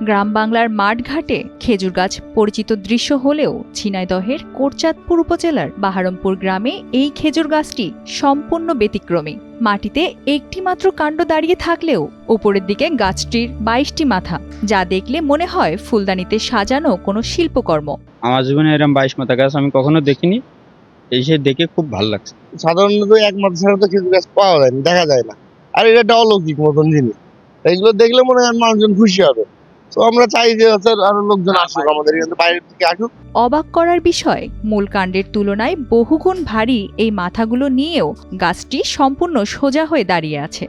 গ্রাম বাংলার মাঠঘাটে খেজুর গাছ পরিচিত দৃশ্য হলেও ঝিনাইদহের কোরচাঁদপুর উপজেলার বাহারমপুর গ্রামে এই খেজুর গাছটি সম্পূর্ণ ব্যতিক্রমী। মাটিতে একটি মাত্র কাণ্ড দাঁড়িয়ে থাকলেও উপরের দিকে গাছটির বাইশটি মাথা যা দেখলে মনে হয় ফুলদানিতে সাজানো কোনো শিল্পকর্ম। আমার জীবনে এরকম বাইশ মাথা গাছ আমি কখনো দেখিনি। এই সে দেখে খুব ভালো লাগছে। সাধারণত এক মাস ছাড়া তো খেজুর গাছ পাওয়া যায় না দেখা যায় না। আর এটা একটা অলৌকিক মতন জিনিস। এইগুলো দেখলে মনে হয় মানুষজন খুশি হবে। অবাক করার বিষয়, মূল কাণ্ডের তুলনায় বহুগুণ ভারী এই মাথাগুলো নিয়েও গাছটি সম্পূর্ণ সোজা হয়ে দাঁড়িয়ে আছে।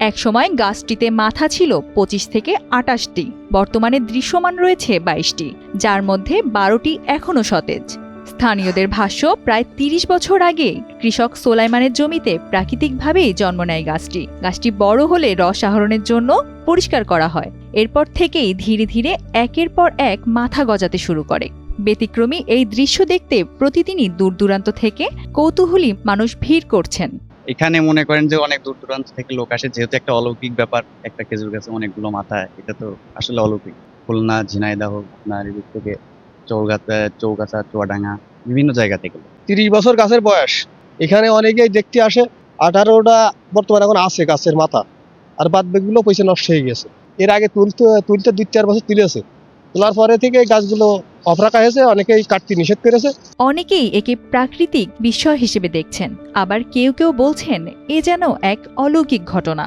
একসময় গাছটিতে মাথা ছিল পঁচিশ থেকে আটাশটি বর্তমানে দৃশ্যমান রয়েছে বাইশটি, যার মধ্যে বারোটি এখনও সতেজ। স্থানীয়দের ভাষ্য, প্রায় তিরিশ বছর আগে কৃষক সোলাইমানের জমিতে প্রাকৃতিকভাবেই জন্ম নেয় গাছটি। গাছটি বড় হলে রস আহরণের জন্য পরিষ্কার করা হয়। এরপর থেকেই ধীরে ধীরে একের পর এক মাথা গজাতে শুরু করে। ব্যতিক্রমী এই দৃশ্য দেখতে প্রতিদিনই দূর দূরান্ত থেকে কৌতূহলী মানুষ ভিড় করছেন। এখানে মনে করেন যে অনেক দূর দূরান্ত থেকে লোক আসে, যেহেতু একটা অলৌকিক ব্যাপার, একটা খেজুর গাছে অনেকগুলো মাথা, এটা তো আসলে অলৌকিক। খুলনা, ঝিনাইদহ, আপনার এদিক থেকে চৌগাছা চৌগাছা চুয়াডাঙ্গা বিভিন্ন জায়গা থেকে। তিরিশ বছর গাছের বয়স। এখানে অনেকেই দেখতে আসে আঠারোটা বর্তমানে এখন আছে গাছের মাথা আর বাদ বাকিগুলো পয়সা নষ্ট হয়ে গেছে। এর আগে তুলতে তুলতে দুই চার বছর তুলেছে তোলার পরে থেকে গাছগুলো অফ রাখা হয়েছে অনেকেই কাটতে নিষেধ করেছে। অনেকেই একে প্রাকৃতিক বিষয় হিসেবে দেখছেন আবার কেউ কেউ বলছেন এ যেন এক অলৌকিক ঘটনা।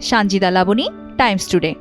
Sanjida Laboni Times Today.